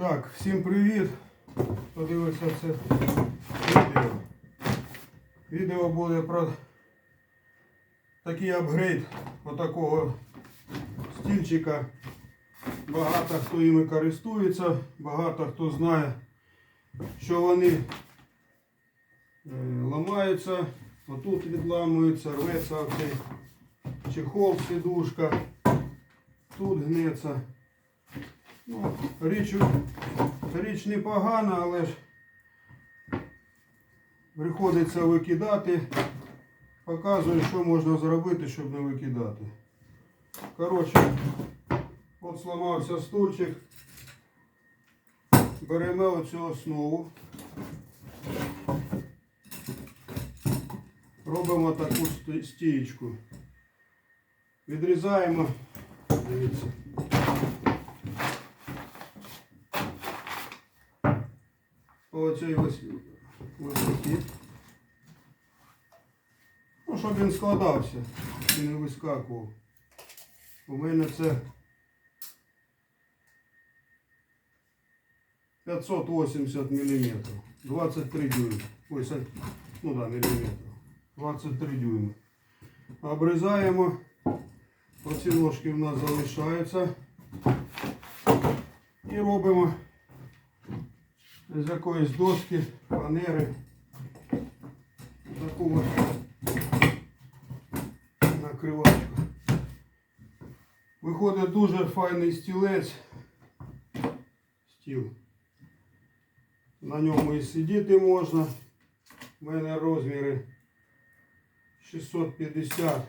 Так, всім привіт. Подивився це відео. Відео буде про такий апгрейд отакого стільчика. Багато хто іми користується, багато хто знає, що вони е, ламаються, отут відламуються, рветься оцей чехол, сидушка, тут гнеться. Ну, річ, річ непогана, але ж приходиться викидати. Показую, що можна зробити, щоб не викидати. Коротше, от зламався стульчик. Беремо оцю основу. Робимо таку сті- стієчку. Відрізаємо. Дивіться. По оцій ось висоті. Ну, щоб він складався і не вискакував. У мене це 580 мм. 23 дюйма. Це- ну да, міліметрів. 23 дюйма. Обрізаємо. Оці ножки в нас залишаються. І робимо з якоїсь доски, фанери. Таку накривачку. Виходить дуже файний стілець. Стіл. На ньому і сидіти можна. У мене розміри 650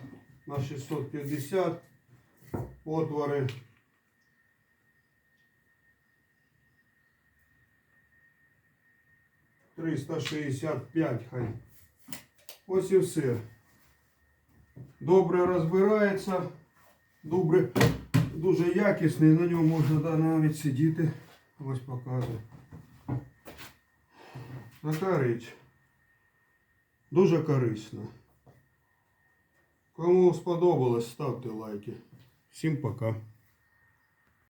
на 650 отвори. Триста шістдесят п'ять хай. Ось і все. Добре розбирається. Добре, дуже якісний, на ньому можна да, навіть сидіти. Ось показую. Така річ. Дуже корисна. Кому сподобалось, ставте лайки. Всім пока.